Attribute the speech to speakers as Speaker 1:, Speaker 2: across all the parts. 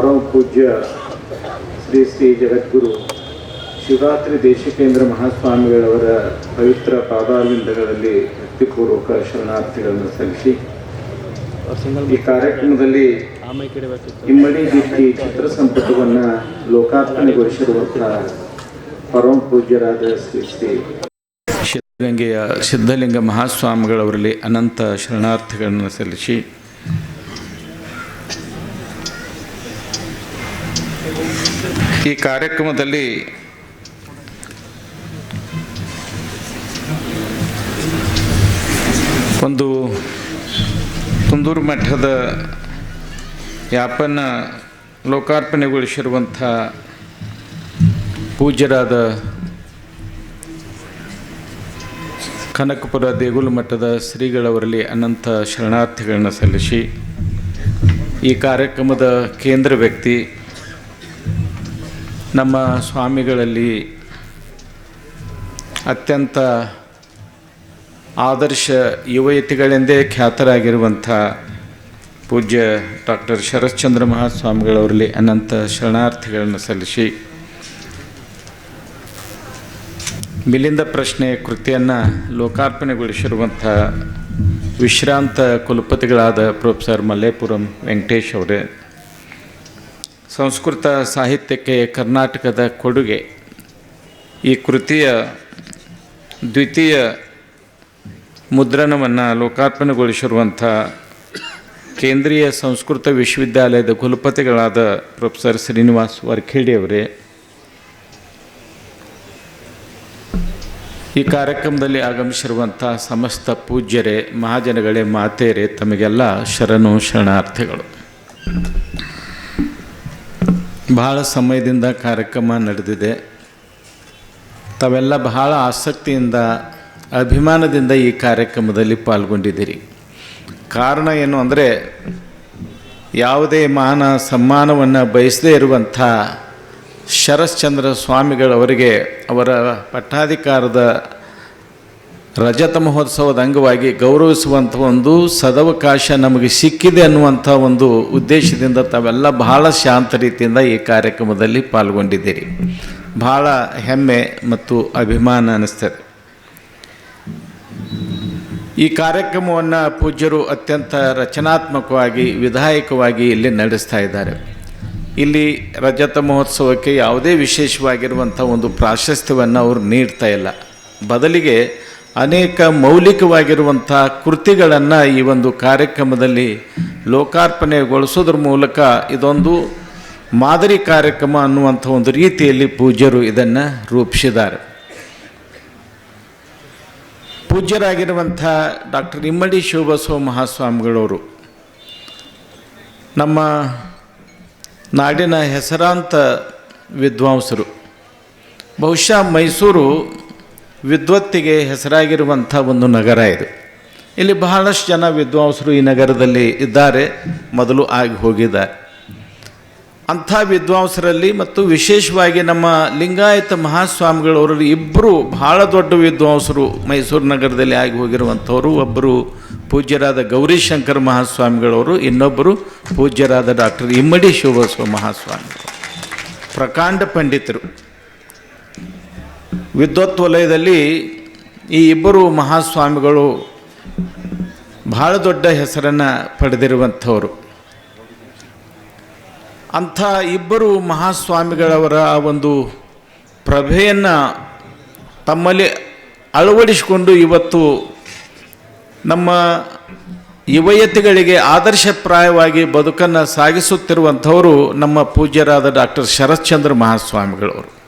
Speaker 1: ಪರಮ ಪೂಜ್ಯ ಶ್ರೀ ಶ್ರೀ ಜಗದ್ಗುರು ಶಿವರಾತ್ರಿ ದೇಶಿಕೇಂದ್ರ ಮಹಾಸ್ವಾಮಿಗಳವರ ಪವಿತ್ರ ಪಾದಾಲಿಂದಗಳಲ್ಲಿ ಭಕ್ತಿಪೂರ್ವಕ ಶರಣಾರ್ಥಿಗಳನ್ನು ಸಲ್ಲಿಸಿ ಈ ಕಾರ್ಯಕ್ರಮದಲ್ಲಿ ಇಮ್ಮಡಿ ದೀಪ್ತಿ ಚಿತ್ರ ಸಂಪುಟವನ್ನು ಲೋಕಾರ್ಪಣೆಗೊಳಿಸಿರುವಂತಹ ಪರಮ ಪೂಜ್ಯರಾದ ಶ್ರೀ ಶ್ರೀ
Speaker 2: ಸಿದ್ಧಗಂಗೆಯ ಸಿದ್ಧಲಿಂಗ ಮಹಾಸ್ವಾಮಿಗಳವರಲ್ಲಿ ಅನಂತ ಶರಣಾರ್ಥಿಗಳನ್ನು ಸಲ್ಲಿಸಿ ಈ ಕಾರ್ಯಕ್ರಮದಲ್ಲಿ ಒಂದು ಕುಂದೂರು ಮಠದ ಯಾಪನ ಲೋಕಾರ್ಪಣೆಗೊಳಿಸಿರುವಂಥ ಪೂಜ್ಯರಾದ ಕನಕಪುರ ದೇಗುಲ ಮಠದ ಶ್ರೀಗಳವರಲ್ಲಿ ಅನಂತ ಶರಣಾರ್ಥಿಗಳನ್ನು ಸಲ್ಲಿಸಿ ಈ ಕಾರ್ಯಕ್ರಮದ ಕೇಂದ್ರ ವ್ಯಕ್ತಿ ನಮ್ಮ ಸ್ವಾಮಿಗಳಲ್ಲಿ ಅತ್ಯಂತ ಆದರ್ಶ ಯುವಯತಿಗಳೆಂದೇ ಖ್ಯಾತರಾಗಿರುವಂಥ ಪೂಜ್ಯ ಡಾಕ್ಟರ್ ಶರಶ್ಚಂದ್ರ ಮಹಾಸ್ವಾಮಿಗಳವರಲ್ಲಿ ಅನಂತ ಶರಣಾರ್ಥಿಗಳನ್ನು ಸಲ್ಲಿಸಿ ಮಿಲಿಂದ ಪ್ರಶ್ನೆ ಕೃತಿಯನ್ನು ಲೋಕಾರ್ಪಣೆಗೊಳಿಸಿರುವಂಥ ವಿಶ್ರಾಂತ ಕುಲಪತಿಗಳಾದ ಪ್ರೊಫೆಸರ್ ಮಲ್ಲೇಪುರಂ ವೆಂಕಟೇಶ್ ಅವರೇ. ಸಂಸ್ಕೃತ ಸಾಹಿತ್ಯಕ್ಕೆ ಕರ್ನಾಟಕದ ಕೊಡುಗೆ. ಈ ಕೃತಿಯ ದ್ವಿತೀಯ ಮುದ್ರಣವನ್ನು ಲೋಕಾರ್ಪಣೆಗೊಳಿಸಿರುವಂಥ ಕೇಂದ್ರೀಯ ಸಂಸ್ಕೃತ ವಿಶ್ವವಿದ್ಯಾಲಯದ ಕುಲಪತಿಗಳಾದ ಪ್ರೊಫೆಸರ್ ಶ್ರೀನಿವಾಸ್ ವರ್ಖೇಡಿಯವರೇ ಈ ಕಾರ್ಯಕ್ರಮದಲ್ಲಿ ಆಗಮಿಸಿರುವಂಥ ಸಮಸ್ತ ಪೂಜ್ಯರೇ, ಮಹಾಜನಗಳೇ, ಮಾತೆಯರೇ, ತಮಗೆಲ್ಲ ಶರಣು ಶರಣಾರ್ಥಿಗಳು. ಬಹಳ ಸಮಯದಿಂದ ಕಾರ್ಯಕ್ರಮ ನಡೆದಿದೆ. ತಾವೆಲ್ಲ ಬಹಳ ಆಸಕ್ತಿಯಿಂದ, ಅಭಿಮಾನದಿಂದ ಈ ಕಾರ್ಯಕ್ರಮದಲ್ಲಿ ಪಾಲ್ಗೊಂಡಿದ್ದೀರಿ. ಕಾರಣ ಏನು ಅಂದರೆ, ಯಾವುದೇ ಮಾನ ಸಮ್ಮಾನವನ್ನು ಬಯಸದೇ ಇರುವಂಥ ಶರಶ್ಚಂದ್ರ ಸ್ವಾಮಿಗಳವರಿಗೆ ಅವರ ಪಟ್ಟಾಧಿಕಾರದ ರಜತ ಮಹೋತ್ಸವದ ಅಂಗವಾಗಿ ಗೌರವಿಸುವಂಥ ಒಂದು ಸದವಕಾಶ ನಮಗೆ ಸಿಕ್ಕಿದೆ ಅನ್ನುವಂಥ ಒಂದು ಉದ್ದೇಶದಿಂದ ತಾವೆಲ್ಲ ಬಹಳ ಶಾಂತ ರೀತಿಯಿಂದ ಈ ಕಾರ್ಯಕ್ರಮದಲ್ಲಿ ಪಾಲ್ಗೊಂಡಿದ್ದೀರಿ. ಬಹಳ ಹೆಮ್ಮೆ ಮತ್ತು ಅಭಿಮಾನ ಅನ್ನಿಸ್ತದೆ. ಈ ಕಾರ್ಯಕ್ರಮವನ್ನು ಪೂಜ್ಯರು ಅತ್ಯಂತ ರಚನಾತ್ಮಕವಾಗಿ, ವಿಧಾಯಕವಾಗಿ ಇಲ್ಲಿ ನಡೆಸ್ತಾ ಇದ್ದಾರೆ. ಇಲ್ಲಿ ರಜತ ಮಹೋತ್ಸವಕ್ಕೆ ಯಾವುದೇ ವಿಶೇಷವಾಗಿರುವಂಥ ಒಂದು ಪ್ರಾಶಸ್ತ್ಯವನ್ನು ಅವರು ನೀಡ್ತಾ ಇಲ್ಲ. ಬದಲಿಗೆ ಅನೇಕ ಮೌಲಿಕವಾಗಿರುವಂಥ ಕೃತಿಗಳನ್ನು ಈ ಒಂದು ಕಾರ್ಯಕ್ರಮದಲ್ಲಿ ಲೋಕಾರ್ಪಣೆಗೊಳಿಸೋದ್ರ ಮೂಲಕ ಇದೊಂದು ಮಾದರಿ ಕಾರ್ಯಕ್ರಮ ಅನ್ನುವಂಥ ಒಂದು ರೀತಿಯಲ್ಲಿ ಪೂಜ್ಯರು ಇದನ್ನು ರೂಪಿಸಿದ್ದಾರೆ. ಪೂಜ್ಯರಾಗಿರುವಂಥ ಡಾಕ್ಟರ್ ಇಮ್ಮಡಿ ಶಿವಬಸವ ಮಹಾಸ್ವಾಮಿಗಳವರು ನಮ್ಮ ನಾಡಿನ ಹೆಸರಾಂತ ವಿದ್ವಾಂಸರು. ಬಹುಶಃ ಮೈಸೂರು ವಿದ್ವತ್ತಿಗೆ ಹೆಸರಾಗಿರುವಂಥ ಒಂದು ನಗರ ಇದು. ಇಲ್ಲಿ ಬಹಳಷ್ಟು ಜನ ವಿದ್ವಾಂಸರು ಈ ನಗರದಲ್ಲಿ ಇದ್ದಾರೆ, ಮೊದಲು ಆಗಿ ಹೋಗಿದ್ದಾರೆ. ಅಂಥ ವಿದ್ವಾಂಸರಲ್ಲಿ ಮತ್ತು ವಿಶೇಷವಾಗಿ ನಮ್ಮ ಲಿಂಗಾಯತ ಮಹಾಸ್ವಾಮಿಗಳವರು ಇಬ್ಬರು ಬಹಳ ದೊಡ್ಡ ವಿದ್ವಾಂಸರು ಮೈಸೂರು ನಗರದಲ್ಲಿ ಆಗಿ ಹೋಗಿರುವಂಥವರು. ಒಬ್ಬರು ಪೂಜ್ಯರಾದ ಗೌರಿಶಂಕರ ಮಹಾಸ್ವಾಮಿಗಳವರು, ಇನ್ನೊಬ್ಬರು ಪೂಜ್ಯರಾದ ಡಾಕ್ಟರ್ ಇಮ್ಮಡಿ ಶಿವಬಸವ ಮಹಾಸ್ವಾಮಿಗಳು. ಪ್ರಕಾಂಡ ಪಂಡಿತರು. ವಿದ್ವತ್ ವಲಯದಲ್ಲಿ ಈ ಇಬ್ಬರು ಮಹಾಸ್ವಾಮಿಗಳು ಬಹಳ ದೊಡ್ಡ ಹೆಸರನ್ನು ಪಡೆದಿರುವಂಥವರು. ಅಂಥ ಇಬ್ಬರು ಮಹಾಸ್ವಾಮಿಗಳವರ ಒಂದು ಪ್ರಭೆಯನ್ನು ತಮ್ಮಲ್ಲಿ ಅಳವಡಿಸಿಕೊಂಡು ಇವತ್ತು ನಮ್ಮ ಯುವಯತಿಗಳಿಗೆ ಆದರ್ಶಪ್ರಾಯವಾಗಿ ಬದುಕನ್ನು ಸಾಗಿಸುತ್ತಿರುವಂಥವರು ನಮ್ಮ ಪೂಜ್ಯರಾದ ಡಾಕ್ಟರ್ ಶರತ್ಚಂದ್ರ ಮಹಾಸ್ವಾಮಿಗಳವರು.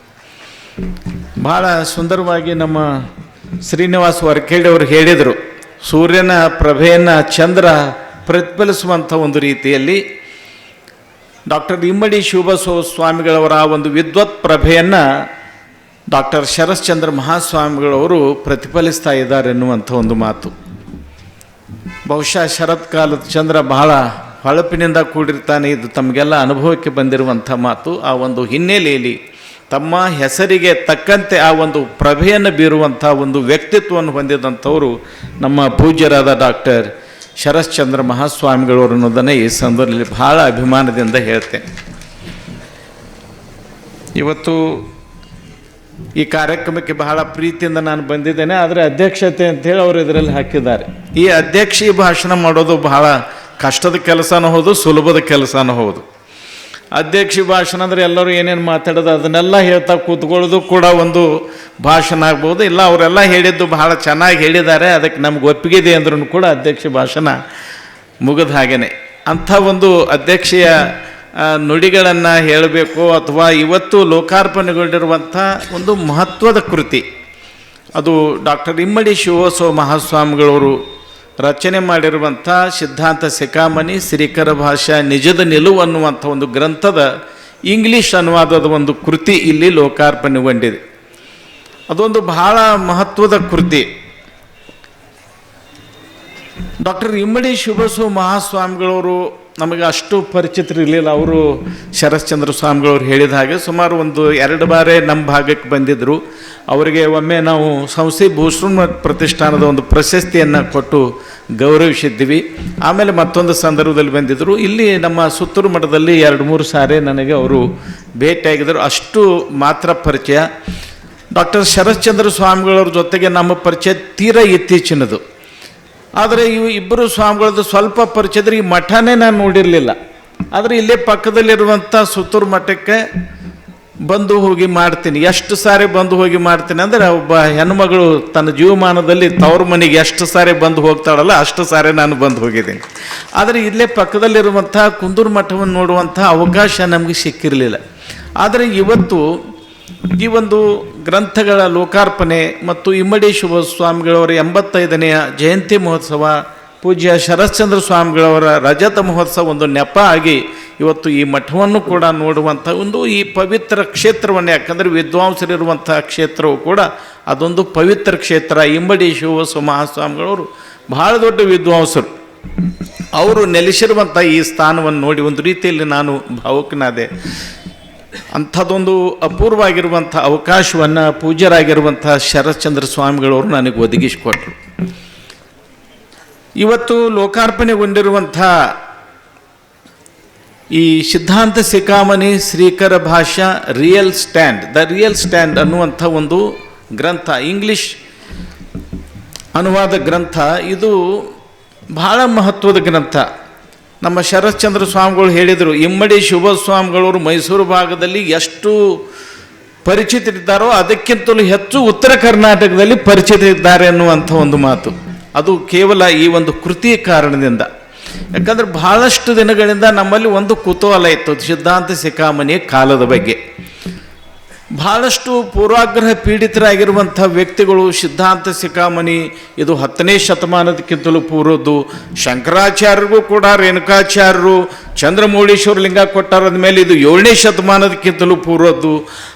Speaker 2: ಭಾಳ ಸುಂದರವಾಗಿ ನಮ್ಮ ಶ್ರೀನಿವಾಸ ಅವರು ಹೇಳಿದರು, ಸೂರ್ಯನ ಪ್ರಭೆಯನ್ನು ಚಂದ್ರ ಪ್ರತಿಫಲಿಸುವಂಥ ಒಂದು ರೀತಿಯಲ್ಲಿ. ಡಾಕ್ಟರ್ ಇಮ್ಮಡಿ ಶಿವಬಸವ ಸ್ವಾಮಿಗಳವರ ಒಂದು ವಿದ್ವತ್ ಪ್ರಭೆಯನ್ನು ಡಾಕ್ಟರ್ ಶರಶ್ಚಂದ್ರ ಮಹಾಸ್ವಾಮಿಗಳವರು ಪ್ರತಿಫಲಿಸ್ತಾ ಇದ್ದಾರೆ ಎನ್ನುವಂಥ ಒಂದು ಮಾತು. ಬಹುಶಃ ಶರತ್ಕಾಲದ ಚಂದ್ರ ಬಹಳ ಹೊಳಪಿನಿಂದ ಕೂಡಿರ್ತಾನೆ, ಇದು ತಮಗೆಲ್ಲ ಅನುಭವಕ್ಕೆ ಬಂದಿರುವಂಥ ಮಾತು. ಆ ಒಂದು ಹಿನ್ನೆಲೆಯಲ್ಲಿ ತಮ್ಮ ಹೆಸರಿಗೆ ತಕ್ಕಂತೆ ಆ ಒಂದು ಪ್ರಭೆಯನ್ನು ಬೀರುವಂಥ ಒಂದು ವ್ಯಕ್ತಿತ್ವವನ್ನು ಹೊಂದಿದಂಥವರು ನಮ್ಮ ಪೂಜ್ಯರಾದ ಡಾಕ್ಟರ್ ಶರಶ್ಚಂದ್ರ ಮಹಾಸ್ವಾಮಿಗಳವರು ಅನ್ನೋದನ್ನು ಈ ಸಂದರ್ಭದಲ್ಲಿ ಬಹಳ ಅಭಿಮಾನದಿಂದ ಹೇಳ್ತೇನೆ ಇವತ್ತು ಈ ಕಾರ್ಯಕ್ರಮಕ್ಕೆ ಬಹಳ ಪ್ರೀತಿಯಿಂದ ನಾನು ಬಂದಿದ್ದೇನೆ, ಆದರೆ ಅಧ್ಯಕ್ಷತೆ ಅಂತೇಳಿ ಅವರು ಇದರಲ್ಲಿ ಹಾಕಿದ್ದಾರೆ. ಈ ಅಧ್ಯಕ್ಷೀಯ ಭಾಷಣ ಮಾಡೋದು ಬಹಳ ಕಷ್ಟದ ಕೆಲಸನೂ ಹೌದು, ಸುಲಭದ ಕೆಲಸನೂ ಹೌದು. ಅಧ್ಯಕ್ಷ ಭಾಷಣ ಅಂದರೆ ಎಲ್ಲರೂ ಏನೇನು ಮಾತಾಡೋದು ಅದನ್ನೆಲ್ಲ ಹೇಳ್ತಾ ಕೂತ್ಕೊಳ್ಳೋದು ಕೂಡ ಒಂದು ಭಾಷಣ ಆಗ್ಬೋದು. ಇಲ್ಲ, ಅವರೆಲ್ಲ ಹೇಳಿದ್ದು ಬಹಳ ಚೆನ್ನಾಗಿ ಹೇಳಿದ್ದಾರೆ. ಅದಕ್ಕೆ ನಮ್ಗೆ ಒಪ್ಪಿಗೆ ಇದೆ ಅಂದ್ರೂ ಕೂಡ ಅಧ್ಯಕ್ಷ ಭಾಷಣ ಮುಗಿದ ಹಾಗೇ ಅಂಥ ಒಂದು ಅಧ್ಯಕ್ಷೀಯ ನುಡಿಗಳನ್ನು ಹೇಳಬೇಕು ಅಥವಾ ಇವತ್ತು ಲೋಕಾರ್ಪಣೆಗೊಂಡಿರುವಂಥ ಒಂದು ಮಹತ್ವದ ಕೃತಿ. ಅದು ಡಾಕ್ಟರ್ ಇಮ್ಮಡಿ ಶಿವೋತ್ಸವ ಮಹಾಸ್ವಾಮಿಗಳವರು ರಚನೆ ಮಾಡಿರುವಂಥ ಸಿದ್ಧಾಂತ ಸಿಕಾಮಣಿ ಶ್ರೀಕರ ಭಾಷಾ ನಿಜದ ನಿಲುವು ಅನ್ನುವಂಥ ಒಂದು ಗ್ರಂಥದ ಇಂಗ್ಲಿಷ್ ಅನುವಾದದ ಒಂದು ಕೃತಿ ಇಲ್ಲಿ ಲೋಕಾರ್ಪಣೆಗೊಂಡಿದೆ. ಅದೊಂದು ಬಹಳ ಮಹತ್ವದ ಕೃತಿ. ಡಾಕ್ಟರ್ ಇಮ್ಮಡಿ ಶಿವಸು ಮಹಾಸ್ವಾಮಿಗಳವರು ನಮಗೆ ಅಷ್ಟು ಪರಿಚಿತರಿರಲಿಲ್ಲ ಅವರು ಶರಶ್ಚಂದ್ರ ಸ್ವಾಮಿಗಳವ್ರು ಹೇಳಿದ ಹಾಗೆ ಸುಮಾರು ಒಂದು ಎರಡು ಬಾರಿ ನಮ್ಮ ಭಾಗಕ್ಕೆ ಬಂದಿದ್ದರು ಅವರಿಗೆ ಒಮ್ಮೆ ನಾವು ಸಂಸ್ಥೆ ಭೂಷಣ ಪ್ರತಿಷ್ಠಾನದ ಒಂದು ಪ್ರಶಸ್ತಿಯನ್ನು ಕೊಟ್ಟು ಗೌರವಿಸಿದ್ದೀವಿ. ಆಮೇಲೆ ಮತ್ತೊಂದು ಸಂದರ್ಭದಲ್ಲಿ ಬಂದಿದ್ದರು ಇಲ್ಲಿ ನಮ್ಮ ಸುತ್ತೂರು ಮಠದಲ್ಲಿ ಎರಡು ಮೂರು ಸಾರಿ ನನಗೆ ಅವರು ಭೇಟಿಯಾಗಿದ್ದರು. ಅಷ್ಟು ಮಾತ್ರ ಪರಿಚಯ. ಡಾಕ್ಟರ್ ಶರಶ್ಚಂದ್ರ ಸ್ವಾಮಿಗಳವ್ರ ಜೊತೆಗೆ ನಮ್ಮ ಪರಿಚಯ ತೀರಾ ಇತ್ತೀಚಿನದು. ಆದರೆ ಇವು ಇಬ್ಬರು ಸ್ವಾಮಿಗಳದ್ದು ಸ್ವಲ್ಪ ಪರಿಚಯದ್ರೆ ಈ ಮಠನೇ ನಾನು ನೋಡಿರಲಿಲ್ಲ. ಆದರೆ ಇಲ್ಲೇ ಪಕ್ಕದಲ್ಲಿರುವಂಥ ಸುತ್ತೂರು ಮಠಕ್ಕೆ ಬಂದು ಹೋಗಿ ಮಾಡ್ತೀನಿ. ಎಷ್ಟು ಸಾರಿ ಬಂದು ಹೋಗಿ ಮಾಡ್ತೀನಿ ಅಂದರೆ ಒಬ್ಬ ಹೆಣ್ಮಗಳು ತನ್ನ ಜೀವಮಾನದಲ್ಲಿ ತವ್ರ ಮನೆಗೆ ಎಷ್ಟು ಸಾರಿ ಬಂದು ಹೋಗ್ತಾಳಲ್ಲ ಅಷ್ಟು ಸಾರಿ ನಾನು ಬಂದು ಹೋಗಿದ್ದೀನಿ. ಆದರೆ ಇಲ್ಲೇ ಪಕ್ಕದಲ್ಲಿರುವಂಥ ಕುಂದೂರು ಮಠವನ್ನು ನೋಡುವಂಥ ಅವಕಾಶ ನಮಗೆ ಸಿಕ್ಕಿರಲಿಲ್ಲ. ಆದರೆ ಇವತ್ತು ಈ ಒಂದು ಗ್ರಂಥಗಳ ಲೋಕಾರ್ಪಣೆ ಮತ್ತು ಇಮ್ಮಡಿ ಶುಭ ಸ್ವಾಮಿಗಳವರ ಎಂಬತ್ತೈದನೆಯ ಜಯಂತಿ ಮಹೋತ್ಸವ, ಪೂಜ್ಯ ಶರಶ್ಚಂದ್ರ ಸ್ವಾಮಿಗಳವರ ರಜತ ಮಹೋತ್ಸವ ಒಂದು ನೆಪ ಆಗಿ ಇವತ್ತು ಈ ಮಠವನ್ನು ಕೂಡ ನೋಡುವಂಥ ಒಂದು ಈ ಪವಿತ್ರ ಕ್ಷೇತ್ರವನ್ನು, ಯಾಕಂದರೆ ವಿದ್ವಾಂಸರಿರುವಂಥ ಕ್ಷೇತ್ರವು ಕೂಡ ಅದೊಂದು ಪವಿತ್ರ ಕ್ಷೇತ್ರ. ಇಮ್ಮಡಿ ಶಿವಸ್ವ ಮಹಾಸ್ವಾಮಿಗಳವರು ಬಹಳ ದೊಡ್ಡ ವಿದ್ವಾಂಸರು. ಅವರು ನೆಲೆಸಿರುವಂಥ ಈ ಸ್ಥಾನವನ್ನು ನೋಡಿ ಒಂದು ರೀತಿಯಲ್ಲಿ ನಾನು ಭಾವುಕನಾದೆ. ಅಂಥದ್ದೊಂದು ಅಪೂರ್ವವಾಗಿರುವಂಥ ಅವಕಾಶವನ್ನು ಪೂಜ್ಯರಾಗಿರುವಂಥ ಶರತ್ಚಂದ್ರ ಸ್ವಾಮಿಗಳವರು ನನಗೆ ಒದಗಿಸಿಕೊಟ್ರು. ಇವತ್ತು ಲೋಕಾರ್ಪಣೆಗೊಂಡಿರುವಂಥ ಈ Siddhanta Shikhamani Shrikara Bhashya real stand, the real stand ಅನ್ನುವಂಥ ಒಂದು ಗ್ರಂಥ, ಇಂಗ್ಲಿಷ್ ಅನುವಾದ ಗ್ರಂಥ. ಇದು ಬಹಳ ಮಹತ್ವದ ಗ್ರಂಥ. ನಮ್ಮ ಶರಶ್ಚಂದ್ರ ಸ್ವಾಮಿಗಳು ಹೇಳಿದರು, ಇಮ್ಮಡಿ ಶುಭ ಸ್ವಾಮಿಗಳವರು ಮೈಸೂರು ಭಾಗದಲ್ಲಿ ಎಷ್ಟು ಪರಿಚಿತರಿದ್ದಾರೋ ಅದಕ್ಕಿಂತಲೂ ಹೆಚ್ಚು ಉತ್ತರ ಕರ್ನಾಟಕದಲ್ಲಿ ಪರಿಚಿತರಿದ್ದಾರೆ ಅನ್ನುವಂಥ ಒಂದು ಮಾತು. ಅದು ಕೇವಲ ಈ ಒಂದು ಕೃತಿಯ ಕಾರಣದಿಂದ. ಯಾಕಂದ್ರೆ ಬಹಳಷ್ಟು ದಿನಗಳಿಂದ ನಮ್ಮಲ್ಲಿ ಒಂದು ಕುತೂಹಲ ಇತ್ತು, ಸಿದ್ಧಾಂತ ಸಿಕಾಮಣಿಯ ಕಾಲದ ಬಗ್ಗೆ. ಬಹಳಷ್ಟು ಪೂರ್ವಾಗ್ರಹ ಪೀಡಿತರಾಗಿರುವಂಥ ವ್ಯಕ್ತಿಗಳು ಸಿದ್ಧಾಂತ ಸಿಕಾಮಣಿ ಇದು ಹತ್ತನೇ ಶತಮಾನದಕ್ಕಿಂತಲೂ ಪೂರ್ವದ್ದು. ಶಂಕರಾಚಾರ್ಯರಿಗೂ ಕೂಡ, ರೇಣುಕಾಚಾರ್ಯರು, ಚಂದ್ರಮೌಳೀಶ್ವರ ಲಿಂಗ ಕೊಟ್ಟಾರದ ಮೇಲೆ ಇದು ಏಳನೇ ಶತಮಾನದಕ್ಕಿಂತಲೂ ಪೂರ್ವದ್ದು.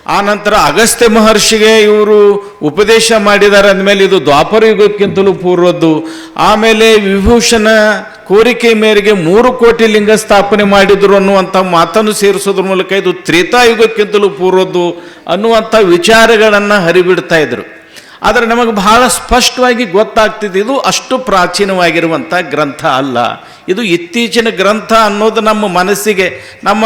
Speaker 2: ಆನಂತರ ಅಗಸ್ತ್ಯ ಮಹರ್ಷಿಗೆ ಇವರು ಉಪದೇಶ ಮಾಡಿದ್ದಾರೆ ಅಂದಮೇಲೆ ಇದು ದ್ವಾಪರ ಯುಗಕ್ಕಿಂತಲೂ ಪೂರ್ವದ್ದು. ಆಮೇಲೆ ವಿಭೂಷಣ ಕೋರಿಕೆ ಮೇರೆಗೆ ಮೂರು ಕೋಟಿ ಲಿಂಗ ಸ್ಥಾಪನೆ ಮಾಡಿದ್ರು ಅನ್ನುವಂಥ ಮಾತನ್ನು ಸೇರಿಸೋದ್ರ ಮೂಲಕ ಇದು ತ್ರೇತಾಯುಗಕ್ಕಿಂತಲೂ ಪೂರ್ವದ್ದು ಅನ್ನುವಂಥ ವಿಚಾರಗಳನ್ನು ಹರಿಬಿಡ್ತಾ ಇದ್ರು. ಆದರೆ ನಮಗೆ ಬಹಳ ಸ್ಪಷ್ಟವಾಗಿ ಗೊತ್ತಾಗ್ತಿದ್ದು ಇದು ಅಷ್ಟು ಪ್ರಾಚೀನವಾಗಿರುವಂಥ ಗ್ರಂಥ ಅಲ್ಲ. ಇದು ಇತ್ತೀಚಿನ ಗ್ರಂಥ ಅನ್ನೋದು ನಮ್ಮ ಮನಸ್ಸಿಗೆ ನಮ್ಮ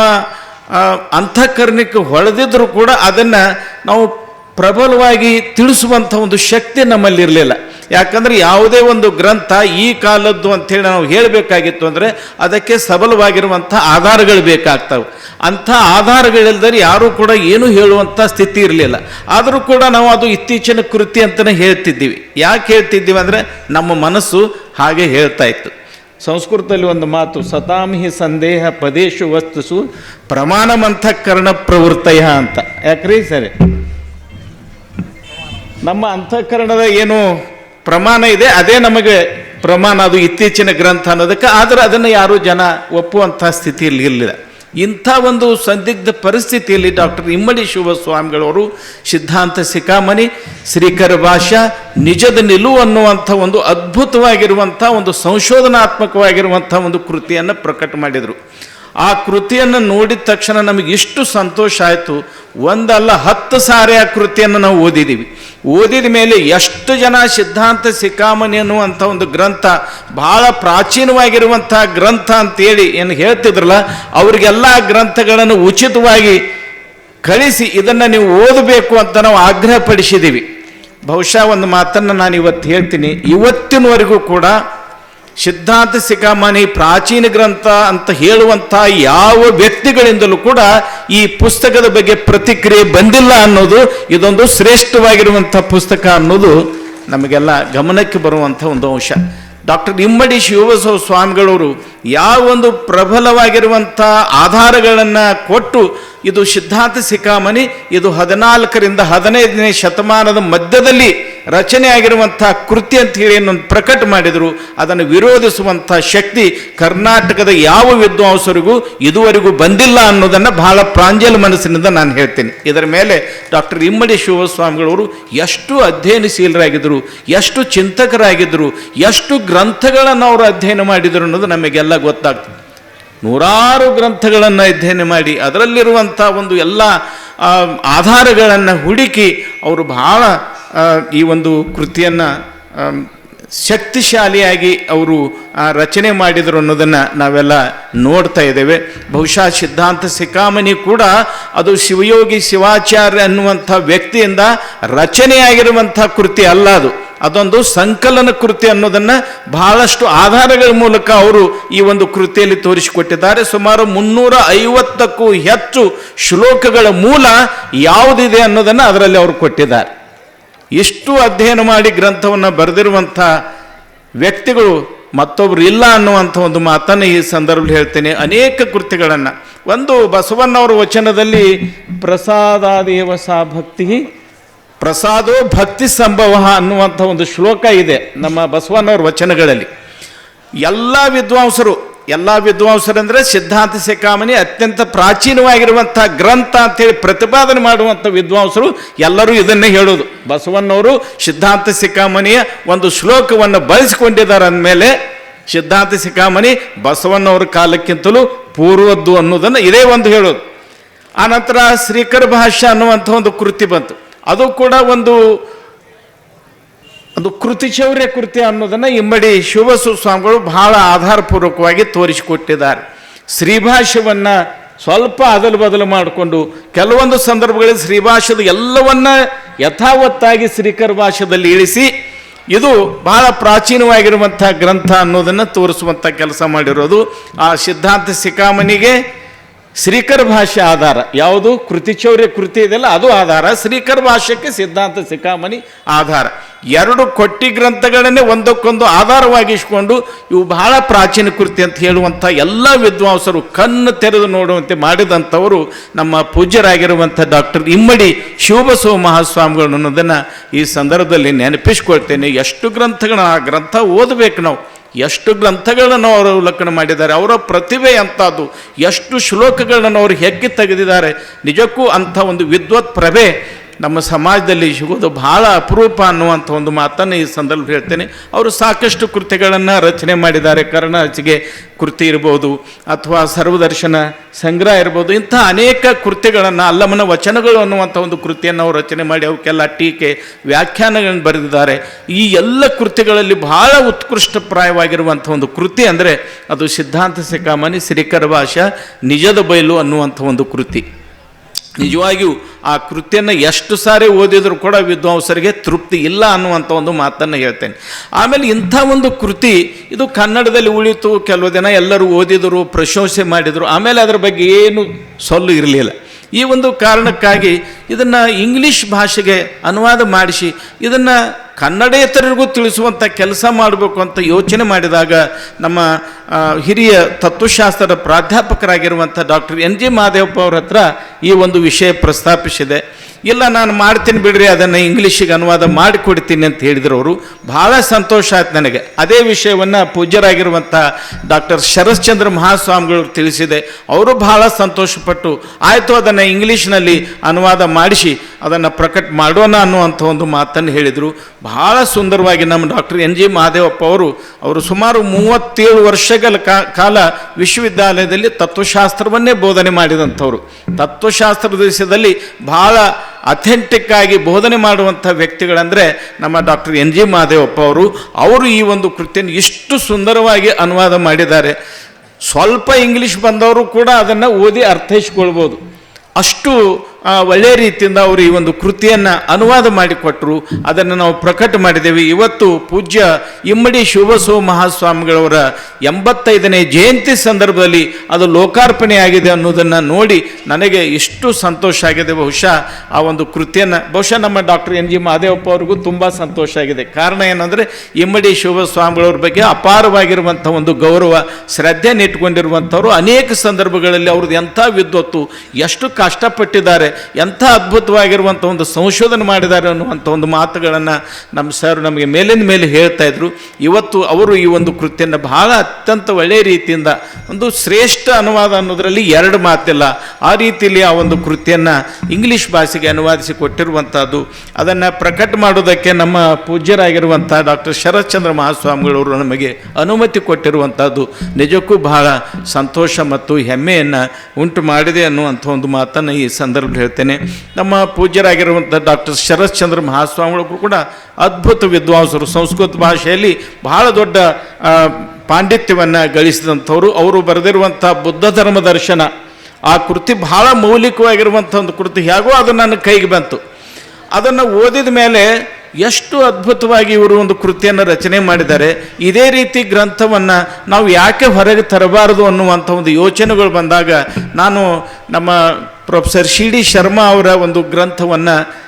Speaker 2: ಅಂತಃಕರ್ಣಕ್ಕೆ ಹೊಳೆದಿದ್ರೂ ಕೂಡ ಅದನ್ನು ನಾವು ಪ್ರಬಲವಾಗಿ ತಿಳಿಸುವಂಥ ಒಂದು ಶಕ್ತಿ ನಮ್ಮಲ್ಲಿ ಇರಲಿಲ್ಲ ಯಾಕಂದರೆ ಯಾವುದೇ ಒಂದು ಗ್ರಂಥ ಈ ಕಾಲದ್ದು ಅಂಥೇಳಿ ನಾವು ಹೇಳಬೇಕಾಗಿತ್ತು ಅಂದರೆ ಅದಕ್ಕೆ ಸಬಲವಾಗಿರುವಂಥ ಆಧಾರಗಳು ಬೇಕಾಗ್ತವೆ. ಅಂಥ ಆಧಾರಗಳಿಲ್ಲದರೆ ಯಾರೂ ಕೂಡ ಏನೂ ಹೇಳುವಂಥ ಸ್ಥಿತಿ ಇರಲಿಲ್ಲ. ಆದರೂ ಕೂಡ ನಾವು ಅದು ಇತ್ತೀಚಿನ ಕೃತಿ ಅಂತಲೇ ಹೇಳ್ತಿದ್ದೀವಿ. ಯಾಕೆ ಹೇಳ್ತಿದ್ದೀವಿ ಅಂದರೆ ನಮ್ಮ ಮನಸ್ಸು ಹಾಗೆ ಹೇಳ್ತಾ ಇತ್ತು. ಸಂಸ್ಕೃತದಲ್ಲಿ ಒಂದು ಮಾತು, ಸತಾಮಿ ಸಂದೇಹ ಪದೇಶು ವಸ್ತುಸು ಪ್ರಮಾಣಮಂತಃಕರಣ ಪ್ರವೃತ್ತಯ ಅಂತ. ಯಾಕ್ರಿ ಸರಿ? ನಮ್ಮ ಅಂತಃಕರಣದ ಏನು ಪ್ರಮಾಣ ಇದೆ, ಅದೇ ನಮಗೆ ಪ್ರಮಾಣ ಅದು ಇತ್ತೀಚಿನ ಗ್ರಂಥ ಅನ್ನೋದಕ್ಕೆ, ಆದರೆ ಅದನ್ನು ಯಾರೂ ಜನ ಒಪ್ಪುವಂಥ ಸ್ಥಿತಿಯಲ್ಲಿ ಇರಲಿಲ್ಲ ಇಂಥ ಒಂದು ಸಂದಿಗ್ಧ ಪರಿಸ್ಥಿತಿಯಲ್ಲಿ ಡಾಕ್ಟರ್ ಇಮ್ಮಡಿ ಶಿವಸ್ವಾಮಿಗಳವರು ಸಿದ್ಧಾಂತ ಸಿಕಾಮಣಿ ಶ್ರೀಕರ ಭಾಷಾ ನಿಜದ ನಿಲುವು ಅನ್ನುವಂಥ ಒಂದು ಅದ್ಭುತವಾಗಿರುವಂಥ ಒಂದು ಸಂಶೋಧನಾತ್ಮಕವಾಗಿರುವಂಥ ಒಂದು ಕೃತಿಯನ್ನು ಪ್ರಕಟ ಮಾಡಿದರು. ಆ ಕೃತಿಯನ್ನು ನೋಡಿದ ತಕ್ಷಣ ನಮಗೆ ಇಷ್ಟು ಸಂತೋಷ ಆಯಿತು. ಒಂದಲ್ಲ, ಹತ್ತು ಸಾರಿ ಆ ಕೃತಿಯನ್ನು ನಾವು ಓದಿದ್ದೀವಿ ಓದಿದ ಮೇಲೆ ಎಷ್ಟು ಜನ ಸಿದ್ಧಾಂತ ಸಿಕ್ಕಾಮಣಿ ಅನ್ನುವಂಥ ಒಂದು ಗ್ರಂಥ, ಬಹಳ ಪ್ರಾಚೀನವಾಗಿರುವಂಥ ಗ್ರಂಥ ಅಂತೇಳಿ ಏನು ಹೇಳ್ತಿದ್ರಲ್ಲ, ಅವರಿಗೆಲ್ಲ ಗ್ರಂಥಗಳನ್ನು ಉಚಿತವಾಗಿ ಕಳಿಸಿ ಇದನ್ನು ನೀವು ಓದಬೇಕು ಅಂತ ನಾವು ಆಗ್ರಹಪಡಿಸಿದ್ದೀವಿ ಬಹುಶಃ ಒಂದು ಮಾತನ್ನು ನಾನು ಇವತ್ತು ಹೇಳ್ತೀನಿ. ಇವತ್ತಿನವರೆಗೂ ಕೂಡ ಸಿದ್ಧಾಂತ ಸಿಕಾಮಣಿ ಪ್ರಾಚೀನ ಗ್ರಂಥ ಅಂತ ಹೇಳುವಂಥ ಯಾವ ವ್ಯಕ್ತಿಗಳಿಂದಲೂ ಕೂಡ ಈ ಪುಸ್ತಕದ ಬಗ್ಗೆ ಪ್ರತಿಕ್ರಿಯೆ ಬಂದಿಲ್ಲ ಅನ್ನೋದು ಇದೊಂದು ಶ್ರೇಷ್ಠವಾಗಿರುವಂಥ ಪುಸ್ತಕ ಅನ್ನೋದು ನಮಗೆಲ್ಲ ಗಮನಕ್ಕೆ ಬರುವಂಥ ಒಂದು ಅಂಶ. ಡಾಕ್ಟರ್ ಇಮ್ಮಡಿ ಶಿವಬಸವ ಸ್ವಾಮಿಗಳವರು ಯಾವ ಒಂದು ಪ್ರಬಲವಾಗಿರುವಂಥ ಆಧಾರಗಳನ್ನು ಕೊಟ್ಟು ಇದು ಸಿದ್ಧಾಂತ ಸಿಕಾಮಣಿ ಇದು ಹದಿನಾಲ್ಕರಿಂದ ಹದಿನೈದನೇ ಶತಮಾನದ ಮಧ್ಯದಲ್ಲಿ ರಚನೆ ಆಗಿರುವಂಥ ಕೃತಿ ಅಂತ ಹೇಳಿ ಏನೊಂದು ಪ್ರಕಟ ಮಾಡಿದರು. ಅದನ್ನು ವಿರೋಧಿಸುವಂಥ ಶಕ್ತಿ ಕರ್ನಾಟಕದ ಯಾವ ವಿದ್ವಾಂಸರಿಗೂ ಇದುವರೆಗೂ ಬಂದಿಲ್ಲ ಅನ್ನೋದನ್ನು ಬಹಳ ಪ್ರಾಂಜಲ ಮನಸ್ಸಿನಿಂದ ನಾನು ಹೇಳ್ತೇನೆ. ಇದರ ಮೇಲೆ ಡಾಕ್ಟರ್ ಇಮ್ಮಡಿ ಶಿವಸ್ವಾಮಿಗಳವರು ಎಷ್ಟು ಅಧ್ಯಯನಶೀಲರಾಗಿದ್ದರು, ಎಷ್ಟು ಚಿಂತಕರಾಗಿದ್ದರು, ಎಷ್ಟು ಗ್ರಂಥಗಳನ್ನು ಅವರು ಅಧ್ಯಯನ ಮಾಡಿದರು ಅನ್ನೋದು ನಮಗೆಲ್ಲ ಗೊತ್ತಾಗ್ತದೆ. ನೂರಾರು ಗ್ರಂಥಗಳನ್ನು ಅಧ್ಯಯನ ಮಾಡಿ, ಅದರಲ್ಲಿರುವಂಥ ಒಂದು ಎಲ್ಲ ಆಧಾರಗಳನ್ನು ಹುಡುಕಿ ಅವರು ಬಹಳ ಈ ಒಂದು ಕೃತಿಯನ್ನು ಶಕ್ತಿಶಾಲಿಯಾಗಿ ಅವರು ರಚನೆ ಮಾಡಿದರು ಅನ್ನೋದನ್ನು ನಾವೆಲ್ಲ ನೋಡ್ತಾ ಇದ್ದೇವೆ. ಬಹುಶಃ ಸಿದ್ಧಾಂತ ಸಿಕ್ಕಾಮಣಿ ಕೂಡ ಅದು ಶಿವಯೋಗಿ ಶಿವಾಚಾರ್ಯ ಅನ್ನುವಂಥ ವ್ಯಕ್ತಿಯಿಂದ ರಚನೆಯಾಗಿರುವಂಥ ಕೃತಿ ಅಲ್ಲ ಅದು. ಅದೊಂದು ಸಂಕಲನ ಕೃತಿ ಅನ್ನೋದನ್ನು ಬಹಳಷ್ಟು ಆಧಾರಗಳ ಮೂಲಕ ಅವರು ಈ ಒಂದು ಕೃತಿಯಲ್ಲಿ ತೋರಿಸಿಕೊಟ್ಟಿದ್ದಾರೆ. ಸುಮಾರು ಮುನ್ನೂರ ಐವತ್ತಕ್ಕೂ ಹೆಚ್ಚು ಶ್ಲೋಕಗಳ ಮೂಲ ಯಾವುದಿದೆ ಅನ್ನೋದನ್ನು ಅದರಲ್ಲಿ ಅವರು ಕೊಟ್ಟಿದ್ದಾರೆ. ಇಷ್ಟು ಅಧ್ಯಯನ ಮಾಡಿ ಗ್ರಂಥವನ್ನು ಬರೆದಿರುವಂಥ ವ್ಯಕ್ತಿಗಳು ಮತ್ತೊಬ್ಬರು ಇಲ್ಲ ಅನ್ನುವಂಥ ಒಂದು ಮಾತನ್ನು ಈ ಸಂದರ್ಭದಲ್ಲಿ ಹೇಳ್ತೇನೆ. ಅನೇಕ ಕೃತಿಗಳನ್ನು. ಒಂದು ಬಸವಣ್ಣವರ ವಚನದಲ್ಲಿ ಪ್ರಸಾದಾದೇವ ಸಾ ಭಕ್ತಿ ಪ್ರಸಾದೋ ಭಕ್ತಿ ಸಂಭವ ಅನ್ನುವಂಥ ಒಂದು ಶ್ಲೋಕ ಇದೆ ನಮ್ಮ ಬಸವಣ್ಣವ್ರ ವಚನಗಳಲ್ಲಿ. ಎಲ್ಲ ವಿದ್ವಾಂಸರು, ಎಲ್ಲ ವಿದ್ವಾಂಸರಂದರೆ ಸಿದ್ಧಾಂತ ಶಿಖಾಮಣಿ ಅತ್ಯಂತ ಪ್ರಾಚೀನವಾಗಿರುವಂಥ ಗ್ರಂಥ ಅಂತೇಳಿ ಪ್ರತಿಪಾದನೆ ಮಾಡುವಂಥ ವಿದ್ವಾಂಸರು ಎಲ್ಲರೂ ಇದನ್ನೇ ಹೇಳೋದು ಬಸವಣ್ಣವರು ಸಿದ್ಧಾಂತ ಶಿಖಾಮಣಿಯ ಒಂದು ಶ್ಲೋಕವನ್ನು ಬಳಸಿಕೊಂಡಿದ್ದಾರೆ ಅಂದಮೇಲೆ ಸಿದ್ಧಾಂತ ಶಿಖಾಮಣಿ ಬಸವಣ್ಣವರ ಕಾಲಕ್ಕಿಂತಲೂ ಪೂರ್ವದ್ದು ಅನ್ನೋದನ್ನು ಇದೇ ಒಂದು ಹೇಳೋದು. ಆನಂತರ ಶ್ರೀಕರ ಭಾಷ್ಯ ಅನ್ನುವಂಥ ಒಂದು ಕೃತಿ ಬಂತು. ಅದು ಕೂಡ ಒಂದು ಒಂದು ಕೃತಿ ಚೌರ್ಯ ಕೃತಿ ಅನ್ನೋದನ್ನು ಇಮ್ಮಡಿ ಶಿವಸು ಸ್ವಾಮಿಗಳು ಬಹಳ ಆಧಾರಪೂರ್ವಕವಾಗಿ ತೋರಿಸಿಕೊಟ್ಟಿದ್ದಾರೆ. ಶ್ರೀಭಾಷ್ಯವನ್ನು ಸ್ವಲ್ಪ ಅದಲು ಬದಲು ಮಾಡಿಕೊಂಡು ಕೆಲವೊಂದು ಸಂದರ್ಭಗಳಲ್ಲಿ ಶ್ರೀಭಾಷ್ಯದ ಎಲ್ಲವನ್ನ ಯಥಾವತ್ತಾಗಿ ಶ್ರೀಕರ ಭಾಷೆಯಲ್ಲಿ ಇಳಿಸಿ, ಇದು ಬಹಳ ಪ್ರಾಚೀನವಾಗಿರುವಂಥ ಗ್ರಂಥ ಅನ್ನೋದನ್ನು ತೋರಿಸುವಂಥ ಕೆಲಸ ಮಾಡಿರೋದು ಆ ಸಿದ್ಧಾಂತ ಸಿಕಾಮಣಿಗೆ ಶ್ರೀಕರ ಭಾಷೆ ಆಧಾರ. ಯಾವುದು? ಕೃತಿಚೌರ್ಯ ಕೃತಿ ಇದೆಯಲ್ಲ ಅದು ಆಧಾರ. ಶ್ರೀಕರ ಭಾಷ್ಯಕ್ಕೆ ಸಿದ್ಧಾಂತ ಸಿಕಾಮಣಿ ಆಧಾರ. ಎರಡು ಕೊಟ್ಟಿ ಗ್ರಂಥಗಳನ್ನೇ ಒಂದಕ್ಕೊಂದು ಆಧಾರವಾಗಿಸಿಕೊಂಡು ಇವು ಬಹಳ ಪ್ರಾಚೀನ ಕೃತಿ ಅಂತ ಹೇಳುವಂಥ ಎಲ್ಲ ವಿದ್ವಾಂಸರು ಕಣ್ಣು ತೆರೆದು ನೋಡುವಂತೆ ಮಾಡಿದಂಥವರು ನಮ್ಮ ಪೂಜ್ಯರಾಗಿರುವಂಥ ಡಾಕ್ಟರ್ ಇಮ್ಮಡಿ ಶಿವಬಸವ ಮಹಾಸ್ವಾಮಿಗಳು ಅನ್ನೋದನ್ನು ಈ ಸಂದರ್ಭದಲ್ಲಿ ನೆನಪಿಸ್ಕೊಳ್ತೇನೆ. ಎಷ್ಟು ಗ್ರಂಥಗಳನ್ನ ಆ ಗ್ರಂಥ ಓದಬೇಕು ನಾವು. ಎಷ್ಟು ಗ್ರಂಥಗಳನ್ನು ಅವರು ಅವಲೋಕನ ಮಾಡಿದ್ದಾರೆ, ಅವರ ಪ್ರತಿಭೆ ಅಂಥದ್ದು, ಎಷ್ಟು ಶ್ಲೋಕಗಳನ್ನು ಅವರು ಹೆಗ್ಗಿ ತೆಗೆದಿದ್ದಾರೆ, ನಿಜಕ್ಕೂ ಅಂಥ ಒಂದು ವಿದ್ವತ್ ಪ್ರಭೆ ನಮ್ಮ ಸಮಾಜದಲ್ಲಿ ಸಿಗೋದು ಬಹಳ ಅಪರೂಪ ಅನ್ನುವಂಥ ಒಂದು ಮಾತನ್ನು ಈ ಸಂದರ್ಭ ಹೇಳ್ತೇನೆ. ಅವರು ಸಾಕಷ್ಟು ಕೃತಿಗಳನ್ನು ರಚನೆ ಮಾಡಿದ್ದಾರೆ. ಕರ್ಣಾಚಿಗೆ ಕೃತಿ ಇರ್ಬೋದು, ಅಥವಾ ಸರ್ವದರ್ಶನ ಸಂಗ್ರಹ ಇರ್ಬೋದು, ಇಂಥ ಅನೇಕ ಕೃತಿಗಳನ್ನು ಅಲ್ಲಮನ ವಚನಗಳು ಅನ್ನುವಂಥ ಒಂದು ಕೃತಿಯನ್ನು ಅವರು ರಚನೆ ಮಾಡಿ, ಅವಕ್ಕೆಲ್ಲ ಟೀಕೆ, ವ್ಯಾಖ್ಯಾನಗಳನ್ನು ಬರೆದಿದ್ದಾರೆ. ಈ ಎಲ್ಲ ಕೃತಿಗಳಲ್ಲಿ ಬಹಳ ಉತ್ಕೃಷ್ಟಪ್ರಾಯವಾಗಿರುವಂಥ ಒಂದು ಕೃತಿ ಅಂದರೆ ಅದು ಸಿದ್ಧಾಂತ ಸಿಕಾಮನಿ ಶ್ರೀಕರ ಭಾಷಾ ನಿಜದ ಬಯಲು ಅನ್ನುವಂಥ ಒಂದು ಕೃತಿ. ನಿಜವಾಗಿಯೂ ಆ ಕೃತಿಯನ್ನು ಎಷ್ಟು ಸಾರಿ ಓದಿದರೂ ಕೂಡ ವಿದ್ವಾಂಸರಿಗೆ ತೃಪ್ತಿ ಇಲ್ಲ ಅನ್ನುವಂಥ ಒಂದು ಮಾತನ್ನು ಹೇಳ್ತೇನೆ. ಆಮೇಲೆ ಇಂಥ ಒಂದು ಕೃತಿ ಇದು ಕನ್ನಡದಲ್ಲಿ ಉಳಿತು ಕೆಲವು ದಿನ ಎಲ್ಲರೂ ಓದಿದರು, ಪ್ರಶಂಸೆ ಮಾಡಿದರು, ಆಮೇಲೆ ಅದರ ಬಗ್ಗೆ ಏನು ಸೊಲ್ಲು ಇರಲಿಲ್ಲ. ಈ ಒಂದು ಕಾರಣಕ್ಕಾಗಿ ಇದನ್ನು ಇಂಗ್ಲೀಷ್ ಭಾಷೆಗೆ ಅನುವಾದ ಮಾಡಿಸಿ ಇದನ್ನು ಕನ್ನಡೇತರರಿಗೂ ತಿಳಿಸುವಂಥ ಕೆಲಸ ಮಾಡಬೇಕು ಅಂತ ಯೋಚನೆ ಮಾಡಿದಾಗ ನಮ್ಮ ಹಿರಿಯ ತತ್ವಶಾಸ್ತ್ರದ ಪ್ರಾಧ್ಯಾಪಕರಾಗಿರುವಂಥ ಡಾಕ್ಟರ್ ಎನ್ ಜಿ ಮಹಾದೇವಪ್ಪ ಅವ್ರ ಹತ್ರ ಈ ಒಂದು ವಿಷಯ ಪ್ರಸ್ತಾಪಿಸಿದೆ. ಇಲ್ಲ, ನಾನು ಮಾಡ್ತೀನಿ ಬಿಡ್ರಿ, ಅದನ್ನು ಇಂಗ್ಲೀಷಿಗೆ ಅನುವಾದ ಮಾಡಿಕೊಡ್ತೀನಿ ಅಂತ ಹೇಳಿದ್ರು ಅವರು. ಭಾಳ ಸಂತೋಷ ಆಯ್ತು ನನಗೆ. ಅದೇ ವಿಷಯವನ್ನು ಪೂಜ್ಯರಾಗಿರುವಂಥ ಡಾಕ್ಟರ್ ಶರಶ್ಚಂದ್ರ ಮಹಾಸ್ವಾಮಿಗಳು ತಿಳಿಸಿದೆ. ಅವರು ಬಹಳ ಸಂತೋಷಪಟ್ಟು, ಆಯಿತು, ಅದನ್ನು ಇಂಗ್ಲೀಷ್ನಲ್ಲಿ ಅನುವಾದ ಮಾಡಿಸಿ, ಅದನ್ನು ಪ್ರಕಟ ಮಾಡೋಣ ಅನ್ನುವಂಥ ಒಂದು ಮಾತನ್ನು ಹೇಳಿದರು. ಬಹಳ ಸುಂದರವಾಗಿ ನಮ್ಮ ಡಾಕ್ಟರ್ ಎನ್ ಜಿ ಮಹಾದೇವಪ್ಪ ಅವರು ಅವರು ಸುಮಾರು ಮೂವತ್ತೇಳು ವರ್ಷಗಳ ಕಾಲ ವಿಶ್ವವಿದ್ಯಾಲಯದಲ್ಲಿ ತತ್ವಶಾಸ್ತ್ರವನ್ನೇ ಬೋಧನೆ ಮಾಡಿದಂಥವ್ರು. ತತ್ವಶಾಸ್ತ್ರದ ವಿಷಯದಲ್ಲಿ ಬಹಳ ಅಥೆಂಟಿಕ್ ಆಗಿ ಬೋಧನೆ ಮಾಡುವಂಥ ವ್ಯಕ್ತಿಗಳಂದರೆ ನಮ್ಮ ಡಾಕ್ಟರ್ ಎನ್ ಜಿ ಮಹಾದೇವಪ್ಪ ಅವರು. ಅವರು ಈ ಒಂದು ಕೃತಿಯನ್ನು ಎಷ್ಟು ಸುಂದರವಾಗಿ ಅನುವಾದ ಮಾಡಿದ್ದಾರೆ. ಸ್ವಲ್ಪ ಇಂಗ್ಲೀಷ್ ಬಂದವರು ಕೂಡ ಅದನ್ನು ಓದಿ ಅರ್ಥೈಸ್ಕೊಳ್ಬೋದು. ಅಷ್ಟು ಒಳ್ಳೆಯ ರೀತಿಯಿಂದ ಅವರು ಈ ಒಂದು ಕೃತಿಯನ್ನು ಅನುವಾದ ಮಾಡಿಕೊಟ್ಟರು ಅದನ್ನು ನಾವು ಪ್ರಕಟ ಮಾಡಿದ್ದೇವೆ. ಇವತ್ತು ಪೂಜ್ಯ ಇಮ್ಮಡಿ ಶಿವಬಸವ ಮಹಾಸ್ವಾಮಿಗಳವರ ಎಂಬತ್ತೈದನೇ ಜಯಂತಿ ಸಂದರ್ಭದಲ್ಲಿ ಅದು ಲೋಕಾರ್ಪಣೆಯಾಗಿದೆ ಅನ್ನೋದನ್ನು ನೋಡಿ ನನಗೆ ಇಷ್ಟು ಸಂತೋಷ ಆಗಿದೆ. ಬಹುಶಃ ಆ ಒಂದು ಕೃತಿಯನ್ನು, ಬಹುಶಃ ನಮ್ಮ ಡಾಕ್ಟರ್ ಎನ್ ಜಿ ಮಹಾದೇವಪ್ಪ ಅವ್ರಿಗೂ ತುಂಬ ಸಂತೋಷ ಆಗಿದೆ. ಕಾರಣ ಏನಂದರೆ ಇಮ್ಮಡಿ ಶಿವಸ್ವಾಮಿಗಳವ್ರ ಬಗ್ಗೆ ಅಪಾರವಾಗಿರುವಂಥ ಒಂದು ಗೌರವ ಶ್ರದ್ಧೆಯನ್ನು ಇಟ್ಕೊಂಡಿರುವಂಥವ್ರು ಅನೇಕ ಸಂದರ್ಭಗಳಲ್ಲಿ ಅವ್ರದ್ದು ಎಂಥ ವಿದ್ವತ್ತು, ಎಷ್ಟು ಕಷ್ಟಪಟ್ಟಿದ್ದಾರೆ. ಎಂಥ ಅದ್ಭುತವಾಗಿರುವಂಥ ಒಂದು ಸಂಶೋಧನೆ ಮಾಡಿದ್ದಾರೆ ಅನ್ನುವಂಥ ಒಂದು ಮಾತುಗಳನ್ನು ನಮ್ಮ ಸರ್ ನಮಗೆ ಮೇಲಿನ ಮೇಲೆ ಹೇಳ್ತಾ ಇದ್ರು. ಇವತ್ತು ಅವರು ಈ ಒಂದು ಕೃತಿಯನ್ನು ಬಹಳ ಅತ್ಯಂತ ಒಳ್ಳೆಯ ರೀತಿಯಿಂದ ಒಂದು ಶ್ರೇಷ್ಠ ಅನುವಾದ ಅನ್ನೋದರಲ್ಲಿ ಎರಡು ಮಾತಿಲ್ಲ. ಆ ರೀತಿಯಲ್ಲಿ ಆ ಒಂದು ಕೃತಿಯನ್ನು ಇಂಗ್ಲೀಷ್ ಭಾಷೆಗೆ ಅನುವಾದಿಸಿ ಕೊಟ್ಟಿರುವಂಥದ್ದು. ಅದನ್ನು ಪ್ರಕಟ ಮಾಡೋದಕ್ಕೆ ನಮ್ಮ ಪೂಜ್ಯರಾಗಿರುವಂಥ ಡಾಕ್ಟರ್ ಶರತ್ಚಂದ್ರ ಮಹಾಸ್ವಾಮಿಗಳವರು ನಮಗೆ ಅನುಮತಿ ಕೊಟ್ಟಿರುವಂಥದ್ದು. ನಿಜಕ್ಕೂ ಬಹಳ ಸಂತೋಷ ಮತ್ತು ಹೆಮ್ಮೆಯನ್ನು ಉಂಟು ಮಾಡಿದೆ ಅನ್ನುವಂಥ ಒಂದು ಮಾತನ್ನು ಈ ಸಂದರ್ಭದಲ್ಲಿ ಹೇಳ್ತೇನೆ. ನಮ್ಮ ಪೂಜ್ಯರಾಗಿರುವಂಥ ಡಾಕ್ಟರ್ ಶರತ್ಚಂದ್ರ ಮಹಾಸ್ವಾಮಿಗಳು ಕೂಡ ಅದ್ಭುತ ವಿದ್ವಾಂಸರು. ಸಂಸ್ಕೃತ ಭಾಷೆಯಲ್ಲಿ ಬಹಳ ದೊಡ್ಡ ಪಾಂಡಿತ್ಯವನ್ನು ಗಳಿಸಿದಂಥವರು. ಅವರು ಬರೆದಿರುವಂಥ ಬುದ್ಧ ಧರ್ಮ ದರ್ಶನ, ಆ ಕೃತಿ ಬಹಳ ಮೌಲಿಕವಾಗಿರುವಂಥ ಒಂದು ಕೃತಿ. ಹೇಗೋ ಅದು ನನ್ನ ಕೈಗೆ ಬಂತು. ಅದನ್ನು ಓದಿದ ಮೇಲೆ ಎಷ್ಟು ಅದ್ಭುತವಾಗಿ ಇವರು ಒಂದು ಕೃತಿಯನ್ನು ರಚನೆ ಮಾಡಿದ್ದಾರೆ. ಇದೇ ರೀತಿ ಗ್ರಂಥವನ್ನು ನಾವು ಯಾಕೆ ಹೊರಗೆ ತರಬಾರದು ಅನ್ನುವಂಥ ಒಂದು ಯೋಚನೆಗಳು ಬಂದಾಗ ನಾನು ನಮ್ಮ ಪ್ರೊಫೆಸರ್ ಶಿ ಡಿ ಶರ್ಮಾ ಅವರ ಒಂದು ಗ್ರಂಥವನ್ನು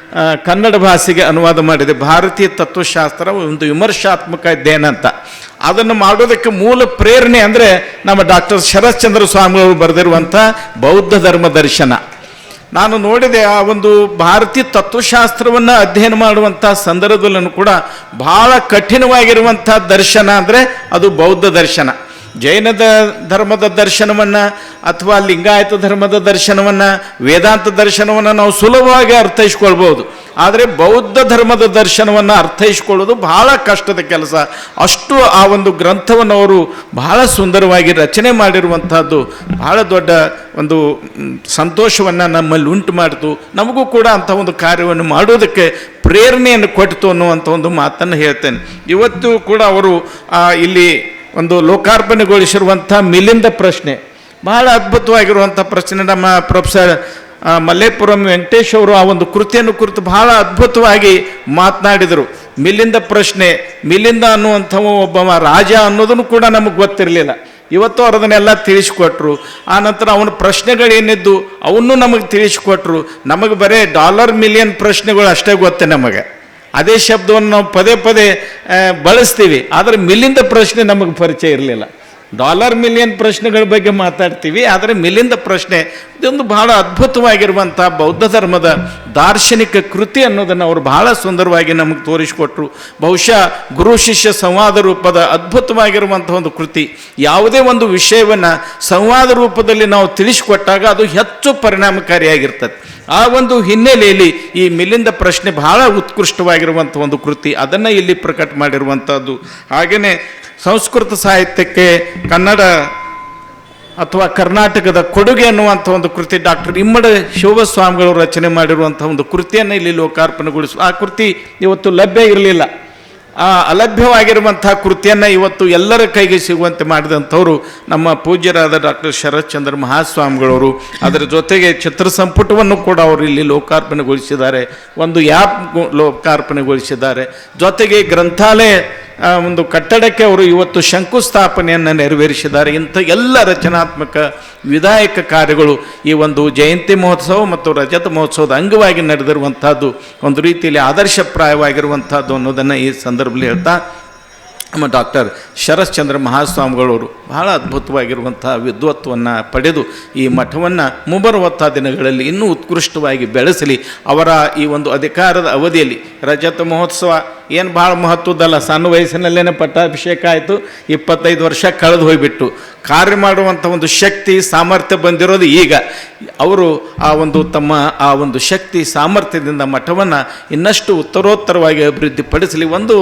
Speaker 2: ಕನ್ನಡ ಭಾಷೆಗೆ ಅನುವಾದ ಮಾಡಿದೆ. ಭಾರತೀಯ ತತ್ವಶಾಸ್ತ್ರ ಒಂದು ವಿಮರ್ಶಾತ್ಮಕ ಅಧ್ಯಯನ ಅಂತ. ಅದನ್ನು ಮಾಡೋದಕ್ಕೆ ಮೂಲ ಪ್ರೇರಣೆ ಅಂದರೆ ನಮ್ಮ ಡಾಕ್ಟರ್ ಶರತ್ಚಂದ್ರ ಅವರು ಬರೆದಿರುವಂಥ ಬೌದ್ಧ ಧರ್ಮ ದರ್ಶನ. ನಾನು ನೋಡಿದೆ ಆ ಒಂದು ಭಾರತೀಯ ತತ್ವಶಾಸ್ತ್ರವನ್ನು ಅಧ್ಯಯನ ಮಾಡುವಂಥ ಸಂದರ್ಭದಲ್ಲೂ ಕೂಡ ಬಹಳ ಕಠಿಣವಾಗಿರುವಂಥ ದರ್ಶನ ಅಂದರೆ ಅದು ಬೌದ್ಧ ದರ್ಶನ. ಜೈನದ ಧರ್ಮದ ದರ್ಶನವನ್ನು ಅಥವಾ ಲಿಂಗಾಯತ ಧರ್ಮದ ದರ್ಶನವನ್ನು, ವೇದಾಂತ ದರ್ಶನವನ್ನು ನಾವು ಸುಲಭವಾಗಿ ಅರ್ಥೈಸ್ಕೊಳ್ಬೋದು. ಆದರೆ ಬೌದ್ಧ ಧರ್ಮದ ದರ್ಶನವನ್ನು ಅರ್ಥೈಸ್ಕೊಳ್ಳೋದು ಬಹಳ ಕಷ್ಟದ ಕೆಲಸ. ಅಷ್ಟು ಆ ಒಂದು ಗ್ರಂಥವನ್ನು ಅವರು ಬಹಳ ಸುಂದರವಾಗಿ ರಚನೆ ಮಾಡಿರುವಂಥದ್ದು ಬಹಳ ದೊಡ್ಡ ಒಂದು ಸಂತೋಷವನ್ನು ನಮ್ಮಲ್ಲಿ ಉಂಟು ಮಾಡಿತು. ನಮಗೂ ಕೂಡ ಅಂಥ ಒಂದು ಕಾರ್ಯವನ್ನು ಮಾಡೋದಕ್ಕೆ ಪ್ರೇರಣೆಯನ್ನು ಕೊಟ್ಟಿತು ಅನ್ನುವಂಥ ಒಂದು ಮಾತನ್ನು ಹೇಳ್ತೇನೆ. ಇವತ್ತು ಕೂಡ ಅವರು ಇಲ್ಲಿ ಒಂದು ಲೋಕಾರ್ಪಣೆಗೊಳಿಸಿರುವಂಥ ಮಿಲಿಂದ ಪ್ರಶ್ನೆ. ಬಹಳ ಅದ್ಭುತವಾಗಿರುವಂಥ ಪ್ರಶ್ನೆ. ನಮ್ಮ ಪ್ರೊಫೆಸರ್ ಮಲ್ಲೇಪುರಂ ವೆಂಕಟೇಶ್ ಅವರು ಆ ಒಂದು ಕೃತಿಯನ್ನು ಕುರಿತು ಬಹಳ ಅದ್ಭುತವಾಗಿ ಮಾತನಾಡಿದರು. ಮಿಲಿಂದ ಪ್ರಶ್ನೆ, ಮಿಲಿಂದ ಅನ್ನುವಂಥವ ಒಬ್ಬ ರಾಜ ಅನ್ನೋದನ್ನು ಕೂಡ ನಮಗೆ ಗೊತ್ತಿರಲಿಲ್ಲ. ಇವತ್ತು ಅವ್ರು ಅದನ್ನೆಲ್ಲ ತಿಳಿಸಿಕೊಟ್ರು. ಆ ನಂತರ ಅವನ ಪ್ರಶ್ನೆಗಳೇನಿದ್ದು ಅವನ್ನೂ ನಮಗೆ ತಿಳಿಸಿಕೊಟ್ರು. ನಮಗೆ ಬರೇ ಡಾಲರ್ ಮಿಲಿಯನ್ ಪ್ರಶ್ನೆಗಳು ಅಷ್ಟೇ ಗೊತ್ತೆ ನಮಗೆ. ಅದೇ ಶಬ್ದವನ್ನು ನಾವು ಪದೇ ಪದೇ ಬಳಸ್ತೀವಿ. ಆದರೆ ಮಿಲಿಂದ ಪ್ರಶ್ನೆ ನಮಗೆ ಪರಿಚಯ ಇರಲಿಲ್ಲ. ಡಾಲರ್ ಮಿಲಿಯನ್ ಪ್ರಶ್ನೆಗಳ ಬಗ್ಗೆ ಮಾತಾಡ್ತೀವಿ, ಆದರೆ ಮಿಲಿಂದ ಪ್ರಶ್ನೆ ಇದೊಂದು ಬಹಳ ಅದ್ಭುತವಾಗಿರುವಂಥ ಬೌದ್ಧ ಧರ್ಮದ ದಾರ್ಶನಿಕ ಕೃತಿ ಅನ್ನೋದನ್ನು ಅವರು ಬಹಳ ಸುಂದರವಾಗಿ ನಮಗೆ ತೋರಿಸಿಕೊಟ್ರು. ಬಹುಶಃ ಗುರು ಶಿಷ್ಯ ಸಂವಾದ ರೂಪದ ಅದ್ಭುತವಾಗಿರುವಂಥ ಒಂದು ಕೃತಿ. ಯಾವುದೇ ಒಂದು ವಿಷಯವನ್ನು ಸಂವಾದ ರೂಪದಲ್ಲಿ ನಾವು ತಿಳಿಸಿಕೊಟ್ಟಾಗ ಅದು ಹೆಚ್ಚು ಪರಿಣಾಮಕಾರಿಯಾಗಿರ್ತದೆ. ಆ ಒಂದು ಹಿನ್ನೆಲೆಯಲ್ಲಿ ಈ ಮಿಲಿಂದ ಪ್ರಶ್ನೆ ಬಹಳ ಉತ್ಕೃಷ್ಟವಾಗಿರುವಂಥ ಒಂದು ಕೃತಿ, ಅದನ್ನು ಇಲ್ಲಿ ಪ್ರಕಟ ಮಾಡಿರುವಂಥದ್ದು. ಹಾಗೆಯೇ ಸಂಸ್ಕೃತ ಸಾಹಿತ್ಯಕ್ಕೆ ಕನ್ನಡ ಅಥವಾ ಕರ್ನಾಟಕದ ಕೊಡುಗೆ ಅನ್ನುವಂಥ ಒಂದು ಕೃತಿ ಡಾಕ್ಟರ್ ಇಮ್ಮಡ ಶಿವಸ್ವಾಮಿಗಳು ರಚನೆ ಮಾಡಿರುವಂಥ ಒಂದು ಕೃತಿಯನ್ನು ಇಲ್ಲಿ ಲೋಕಾರ್ಪಣೆಗೊಳಿಸುವ ಆ ಕೃತಿ ಇವತ್ತು ಲಭ್ಯ ಇರಲಿಲ್ಲ. ಆ ಅಲಭ್ಯವಾಗಿರುವಂಥ ಕೃತಿಯನ್ನು ಇವತ್ತು ಎಲ್ಲರ ಕೈಗೆ ಸಿಗುವಂತೆ ಮಾಡಿದಂಥವರು ನಮ್ಮ ಪೂಜ್ಯರಾದ ಡಾಕ್ಟರ್ ಶರತ್ಚಂದ್ರ ಮಹಾಸ್ವಾಮಿಗಳವರು. ಅದರ ಜೊತೆಗೆ ಚಿತ್ರ ಸಂಪುಟವನ್ನು ಕೂಡ ಅವರು ಇಲ್ಲಿ ಲೋಕಾರ್ಪಣೆಗೊಳಿಸಿದ್ದಾರೆ. ಒಂದು ಆ್ಯಪ್ ಲೋಕಾರ್ಪಣೆಗೊಳಿಸಿದ್ದಾರೆ. ಜೊತೆಗೆ ಗ್ರಂಥಾಲಯ ಒಂದು ಕಟ್ಟಡಕ್ಕೆ ಅವರು ಇವತ್ತು ಶಂಕುಸ್ಥಾಪನೆಯನ್ನು ನೆರವೇರಿಸಿದ್ದಾರೆ. ಇಂಥ ಎಲ್ಲ ರಚನಾತ್ಮಕ ವಿಧಾಯಕ ಕಾರ್ಯಗಳು ಈ ಒಂದು ಜಯಂತಿ ಮಹೋತ್ಸವ ಮತ್ತು ರಜತ ಮಹೋತ್ಸವದ ಅಂಗವಾಗಿ ನಡೆದಿರುವಂಥದ್ದು, ಒಂದು ರೀತಿಯಲ್ಲಿ ಆದರ್ಶಪ್ರಾಯವಾಗಿರುವಂಥದ್ದು ಅನ್ನೋದನ್ನು ಈ ಸಂದರ್ಭದಲ್ಲಿ ಹೇಳ್ತಾ ನಮ್ಮ ಡಾಕ್ಟರ್ ಶರಶ್ಚಂದ್ರ ಮಹಾಸ್ವಾಮಿಗಳವರು ಬಹಳ ಅದ್ಭುತವಾಗಿರುವಂಥ ವಿದ್ವತ್ವವನ್ನು ಪಡೆದು ಈ ಮಠವನ್ನು ಮುಂಬರುವಂಥ ದಿನಗಳಲ್ಲಿ ಇನ್ನೂ ಉತ್ಕೃಷ್ಟವಾಗಿ ಬೆಳೆಸಲಿ. ಅವರ ಈ ಒಂದು ಅಧಿಕಾರದ ಅವಧಿಯಲ್ಲಿ ರಜತ ಮಹೋತ್ಸವ ಏನು ಭಾಳ ಮಹತ್ವದ್ದಲ್ಲ, ಸಣ್ಣ ವಯಸ್ಸಿನಲ್ಲೇ ಪಟ್ಟಾಭಿಷೇಕ ಆಯಿತು, ಇಪ್ಪತ್ತೈದು ವರ್ಷ ಕಳೆದು ಹೋಗಿಬಿಟ್ಟು. ಕಾರ್ಯ ಮಾಡುವಂಥ ಒಂದು ಶಕ್ತಿ, ಸಾಮರ್ಥ್ಯ ಬಂದಿರೋದು ಈಗ. ಅವರು ಆ ಒಂದು ತಮ್ಮ ಆ ಒಂದು ಶಕ್ತಿ, ಸಾಮರ್ಥ್ಯದಿಂದ ಮಠವನ್ನು ಇನ್ನಷ್ಟು ಉತ್ತರೋತ್ತರವಾಗಿ ಅಭಿವೃದ್ಧಿಪಡಿಸಲಿ. ಒಂದು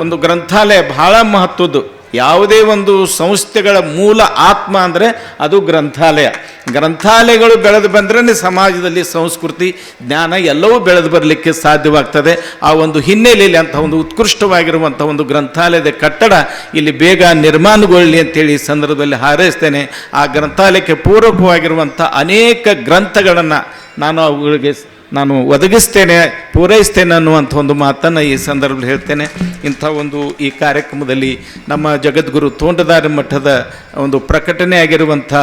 Speaker 2: ಒಂದು ಗ್ರಂಥಾಲಯ ಬಹಳ ಮಹತ್ವದ್ದು. ಯಾವುದೇ ಒಂದು ಸಂಸ್ಥೆಗಳ ಮೂಲ ಆತ್ಮ ಅಂದರೆ ಅದು ಗ್ರಂಥಾಲಯ. ಗ್ರಂಥಾಲಯಗಳು ಬೆಳೆದು ಬಂದ್ರೇ ಸಮಾಜದಲ್ಲಿ ಸಂಸ್ಕೃತಿ, ಜ್ಞಾನ ಎಲ್ಲವೂ ಬೆಳೆದು ಬರಲಿಕ್ಕೆ ಸಾಧ್ಯವಾಗ್ತದೆ. ಆ ಒಂದು ಹಿನ್ನೆಲೆಯಲ್ಲಿ ಅಂಥ ಒಂದು ಉತ್ಕೃಷ್ಟವಾಗಿರುವಂಥ ಒಂದು ಗ್ರಂಥಾಲಯದ ಕಟ್ಟಡ ಇಲ್ಲಿ ಬೇಗ ನಿರ್ಮಾಣಗೊಳ್ಳಲಿ ಅಂತೇಳಿ ಈ ಸಂದರ್ಭದಲ್ಲಿ ಹಾರೈಸ್ತೇನೆ. ಆ ಗ್ರಂಥಾಲಯಕ್ಕೆ ಪೂರಕವಾಗಿರುವಂಥ ಅನೇಕ ಗ್ರಂಥಗಳನ್ನು ನಾನು ಅವುಗಳಿಗೆ ನಾನು ಒದಗಿಸ್ತೇನೆ, ಪೂರೈಸ್ತೇನೆ ಅನ್ನುವಂಥ ಒಂದು ಮಾತನ್ನು ಈ ಸಂದರ್ಭದಲ್ಲಿ ಹೇಳ್ತೇನೆ. ಇಂಥ ಒಂದು ಈ ಕಾರ್ಯಕ್ರಮದಲ್ಲಿ ನಮ್ಮ ಜಗದ್ಗುರು ತೋಂಡದಾರ ಮಠದ ಒಂದು ಪ್ರಕಟಣೆ ಆಗಿರುವಂಥ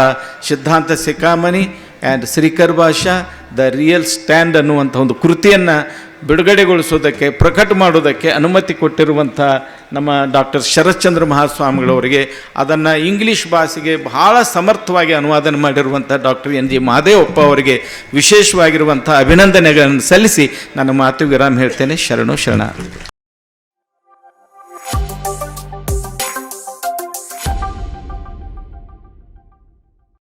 Speaker 2: ಸಿದ್ಧಾಂತ ಸಿಕಾಮಣಿ ಆ್ಯಂಡ್ ಶ್ರೀಕರ್ ಭಾಷಾ ದ ರಿಯಲ್ ಸ್ಟ್ಯಾಂಡ್ ಅನ್ನುವಂಥ ಒಂದು ಕೃತಿಯನ್ನು ಬಿಡುಗಡೆಗೊಳಿಸೋದಕ್ಕೆ, ಪ್ರಕಟ ಮಾಡೋದಕ್ಕೆ ಅನುಮತಿ ಕೊಟ್ಟಿರುವಂಥ ನಮ್ಮ ಡಾಕ್ಟರ್ ಶರತ್ಚಂದ್ರ ಮಹಾಸ್ವಾಮಿಗಳವರಿಗೆ ಅದನ್ನು ಇಂಗ್ಲೀಷ್ ಭಾಷೆಗೆ ಬಹಳ ಸಮರ್ಥವಾಗಿ ಅನುವಾದ ಮಾಡಿರುವಂಥ ಡಾಕ್ಟರ್ ಎನ್ ಜಿ ಮಹದೇವಪ್ಪ ಅವರಿಗೆ ವಿಶೇಷವಾಗಿರುವಂಥ ಅಭಿನಂದನೆಗಳನ್ನು ಸಲ್ಲಿಸಿ ನನ್ನ ಮಾತು ವಿರಾಮ ಹೇಳ್ತೇನೆ. ಶರಣು ಶರಣ.